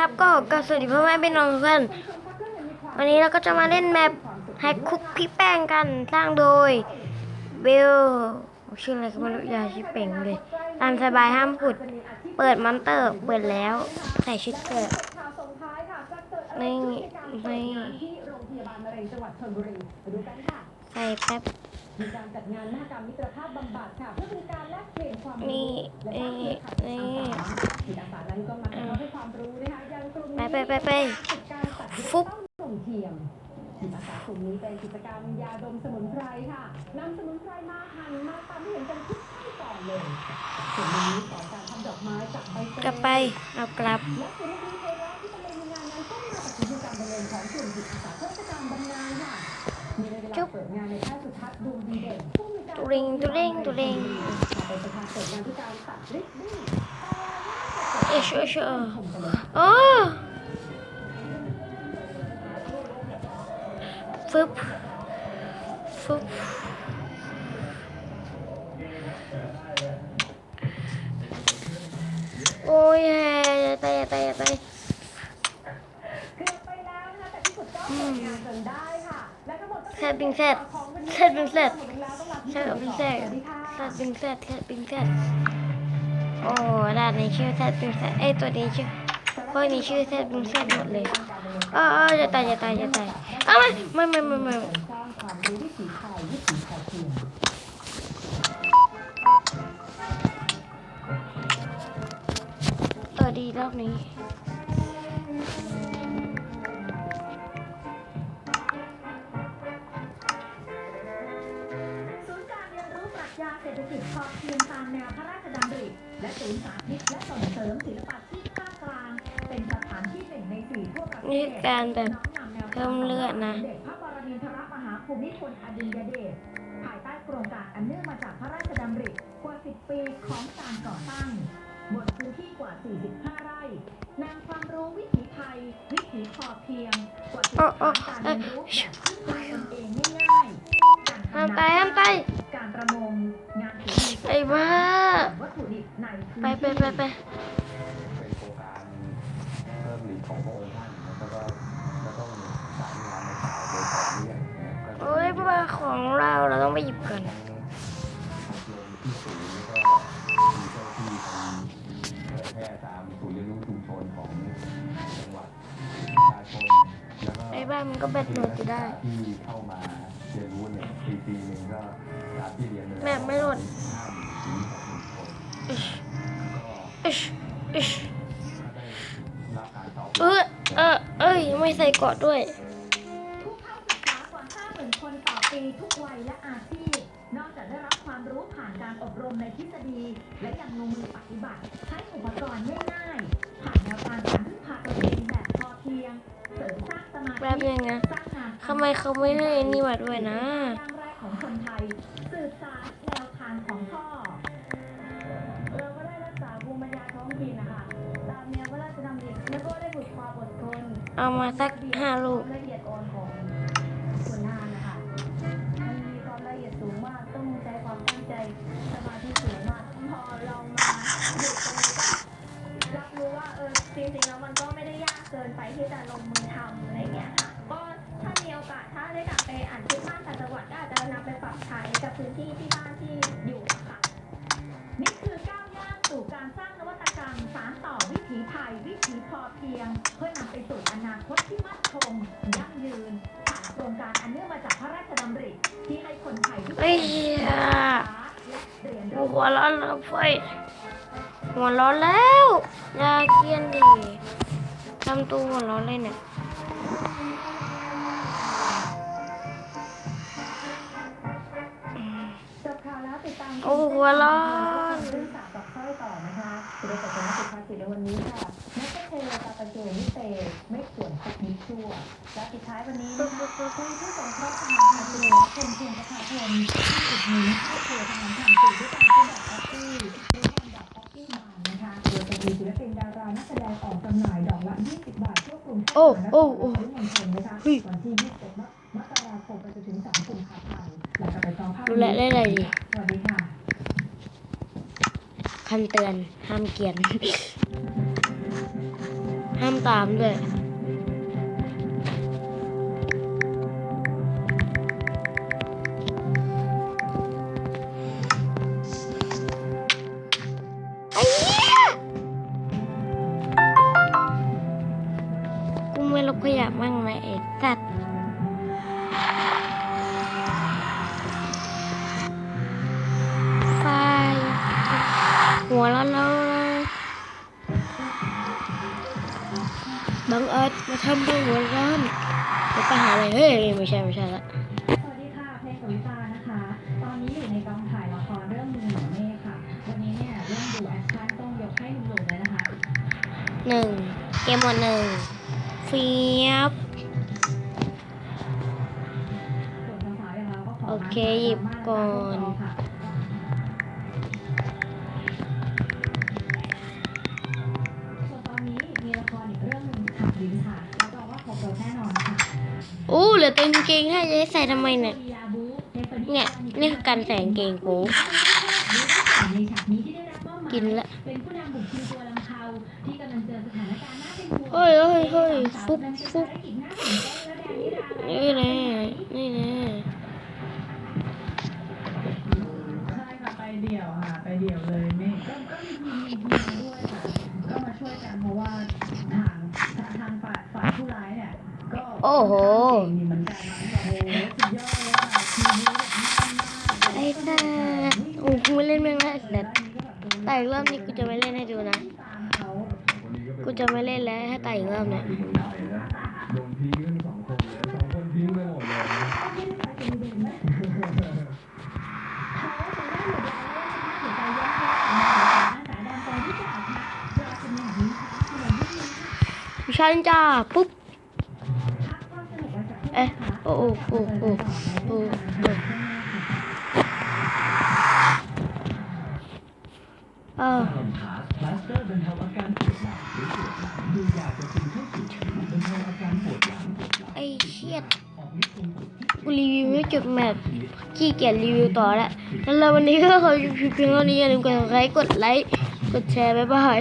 ครับ ก็กสวัสดีพ่อแม่พี่น้องทุกท่านวันนี้เราก็จะมาเล่นแมปแฮกคุกพี่แป้งกันสร้างโดยเบลชื่ออะไรก็ไม่รู้ยาชื่อเป่งเลยตามสบายห้ามผุด เปิดมอนเตอร์ เปิดแล้วใส่ชุดเกิดไม่ไรนี่ขึ้นในการเปิดนี่งานที่โรงพยาบาลมะเร็งจังหวัดชลบุรีไปดูกันค่ะใส่แป๊บมีการจัดงานมหกรรมมิตรภาพบำบัดค่ะเพื่อเป็นการแลกเปลี่ยนความรู้และนี่สร้างเครือข่ายจิตอาสาอาสานั้นก็มาถ่ายทอดให้ความรู้นะคะยังกลุ่มได้ ไปไปไปกิจการตัดเย็บฟุบเต้านมเทียมจิตอาสากลุ่มนี้เป็นกิจกรรมยาดมสมุนไพรค่ะนำสมุนไพรมาหั่นมาตามที่เห็นกันทุกขั้นตอนเลยส่วนวันนี้สอนการทำดอกไม้จากใบเตยกลับไปเอากลับและศิลปินไทยร้องที่บรรเลงในงานนั้นก็มาจากกิจกรรมบรรเลงของกลุ่มจิตอาสาเทศกาลบรรณาค่ะมีในเวลาจุ๊บเปิดงานในแพทย์สุทัศน์ดวงดีเด่นผู้มีการตุริงตุริงตุริงเป็นประธานเปิดงานที่การตัดริบบิ้นเอชเอชเออชมกันเลยโอ้ ฟึบฟึบโอ้ยอย่าตายอย่าตายอย่าตายเกือบไปแล้วนะคะแต่ที่สุดก็เปิดงานจนได้ค่ะและทั้งหมดก็แซดบิงแซดแซดบิงแซดแซดบิงแซดสวัสดีค่ะแซดบิงแซดแซดบิงแซดโอ้ด้านนี้ชื่อแซดบิงแซดเอ้ยตัวนี้ชื่อพวกนี้ชื่อแซดบิงแซดหมดเลยอ๋ออ๋ออย่าตายอย่าตายอย่าตาย เอาไม่ไม่ไม่ไม่ไม่สร้างความรู้วิถีไทยวิถีพอเพียงเออดีรอบนี้ศูนย์การเรียนรู้ปรัชญาเศรษฐกิจพอเพียงตามแนวพระราชดำริและศูนย์สาธิตและส่งเสริมศิลปะที่ภาคกลาง เป็นสถานที่หนึ่งในสี่ทั่วประเทศนี่การแบบน้อมนำแนว เพิ่มเลือดนะสมเด็จพระปรมินทรมหาภูมิพลอดุลยเดชภายใต้โครงการอันเนื่องมาจากพระราชดำริกว่า 10 ปีของการก่อตั้งบนพื้นที่กว่า 45 ไร่นำความรู้วิถีไทย วิถีพอเพียง กว่าโอ้โอ้10การเอ้เรียยนรู้แบบพึ่งพาตนเองง่ายๆการทำห้ามนาตายห้ามตายการประมงงานฝีมือไอ้บ้าวัตถุดิบในพื้นไปที่ไปไปไปเป็นโครงการเพิ่มฤทธิ์ของพระองค์ นรู้ชุมชนของจังหวัดประชาชนแล้วก็ไอ้บ้ามันก็แบตหมดอยู่ได้ที่เข้ามาเรียนรู้เนี่ยปีปีหนึ่งก็จากที่เรียนแม่ไม่หล่นห้าหมื่นถึงหกหมื่นคนอิชก็อิชอิชได้รับการตอบเออเออเอ้ยไม่ใส่เกาะด้วย ปีทุกวัยและอาชีพ นอกจากได้รับความรู้ผ่านการอบรมในทฤษฎี และยังลงมือปฏิบัติใช้อุปกรณ์ง่ายๆผ่านแนวทางการพึ่งพาตนเองแบบพอเพียงเสริมสร้างสมาธิแป๊บนึงนะสร้างงานทำไมเขาไม่ให้อันนี่มาด้วยนะร่างแรกของคนไทยสืบสานแนวทางของพ่อเราก็ได้รักษาภูมิปัญญาท้องถิ่นนะคะตามแนวพระราชดำริแล้วก็ได้ฝึกความอดทนเอามาสักห้าลูก ออจริงๆแล้วมันก็ไม่ได้ยากเกินไปที่จะลงมือทำอะไรเงี้ยค่ะก็ถ้ามีโอกาสถ้าได้กลับไปอ่านคลิปบ้านต่างจังหวัดก็อาจจะนำไปปรับใช้กับพื้นที่ที่บ้านที่อยู่อะค่ะ นี่คือก้าวย่างสู่การสร้างนวัตกรรม สารต่อวิถีไทย วิถีพอเพียง เพื่อนำไปสู่อนาคตที่มั่นคงยั่งยืนผ่านโครงการอันเนื่องมาจากพระราชดำริที่ให้คนไทยทุกคนเฮ้ย และเรียนหัรู้วร้อนแล้วไฟ หัวร้อนแล้วอยาเกียนดิทำตัวหัวร้อนเลยเนี่ยจบข่าวแล้วติดตามโอ้หัวร้อนเรื่องสาวกับสร้อยต่อนะคะจะได้กับคณะสุภาษิตในวันนี้ค่ะนักเทวตาปเจนิเตไม่ควรพบมิตรชั่วและปิดท้ายวันนี้นะคะคุณผู้สงเคราะห์ทหารผ่านเรือคนเพียงประชาชนที่อุดหนุนครอบครัวทหารผ่านสื่อด้วยการที่ดอก โอ้โอ้โอ้เฮ้ยรู้แล้วได้อะไรดีคันเตือนห้ามเกียน ห้ามตามด้วย บังเอิญมาทำเรื่องหัวร้อนเดี๋ยวไปหาอะไรเฮ้ยไม่ใช่ไม่ใช่ละสวัสดีค่ะเพลงสวิตานะคะ ตอนนี้อยู่ในกองถ่ายละครเรื่องมือหนูเมฆค่ะ วันนี้เนี่ยเรื่องดูแอคชั่นต้องยกให้หนุ่มๆเลยนะคะหนึ่งเกมหมดหนึ่งเฟียบส่วนสาวๆอย่างเราก็ขอโอเคหยิบก่อน เหลือตัวงเกงให้จะใส่ทำไมเนี่ย เนี่ยนี่คือการใส่กางเกงกูกินละเฮ้ยเฮ้ยเฮ้ยฟุ๊บฟุ๊บนี่เลย แบบแน่นมากไอ้สัสโอ้กูไม่เล่นแม่งแล้วแต่แต่อีกรอบนี้กูจะไม่เล่นให้ดูนะตามเขากูจะไม่เล่นแล้วถ้าตายอีกรอบเนี่ยเมืองไทยนะโดนทิ้งทั้งสองคนเลยสองคนทิ้งไปหมดเลยนะวิชันจ้าปุ๊บเอ๊ะโอ้โอ้โอ้โอ้โอ้โอ้เออคำถามพลาสเตอร์บรรเทาอาการปวดหลังหรือปวดหลังดูยาจะซึมเข้าสู่ผิวบรรเทาอาการปวดหไอ้เชี่ยออกมิตรตรงกูรีวิวไม่จบแมปขี้เกียจรีวิวต่อแล้วแล้ววันนี้ก็ขอจบเพียงเท่านี้อย่าลืมกดไลค์กดไลค์กดแชร์บ๊ายบาย